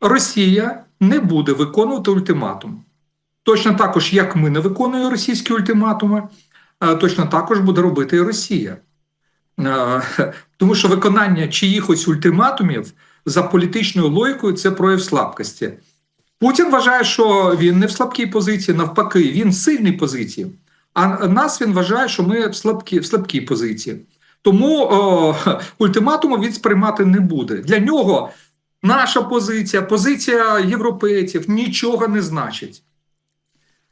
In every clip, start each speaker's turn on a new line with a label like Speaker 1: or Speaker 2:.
Speaker 1: Росія не буде виконувати ультиматум. Точно також, як ми не виконуємо російські ультиматуми, е, точно також буде робити і Росія. Е, Тому що виконання чиїхось ультиматумів за політичною логікою це прояв слабкості. Путін вважає, що він не в слабкій позиції, навпаки, він в сильній позиції. А нас він вважає, що ми в слабкій, в слабкій позиції. Тому о, ультиматуму він сприймати не буде. Для нього наша позиція, позиція європейців нічого не значить.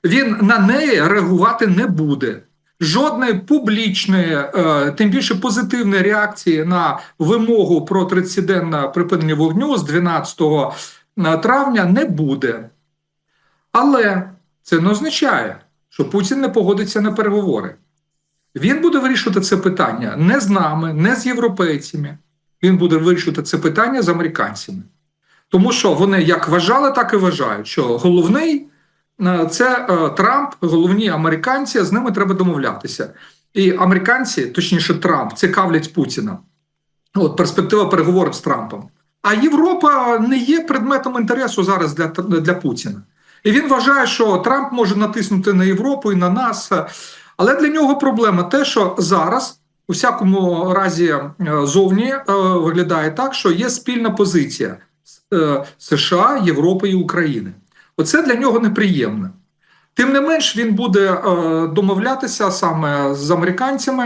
Speaker 1: Він на неї реагувати не буде. Жодної публічної, е, тим більше позитивної реакції на вимогу про 30-денне припинення вогню з 12 травня не буде. Але це не означає, що Путін не погодиться на переговори. Він буде вирішувати це питання не з нами, не з європейцями. Він буде вирішувати це питання з американцями. Тому що вони як вважали, так і вважають, що головний е, це е, Трамп, головні американці, з ними треба домовлятися. І американці, точніше, Трамп, цікавлять Путіна. От перспектива переговорів з Трампом. А Європа не є предметом інтересу зараз для, для Путіна. І він вважає, що Трамп може натиснути на Європу і на нас. Але для нього проблема те, що зараз, у всякому разі, е, зовні е, виглядає так, що є спільна позиція е, США, Європи і України. Оце для нього неприємне. Тим не менш, він буде домовлятися саме з американцями.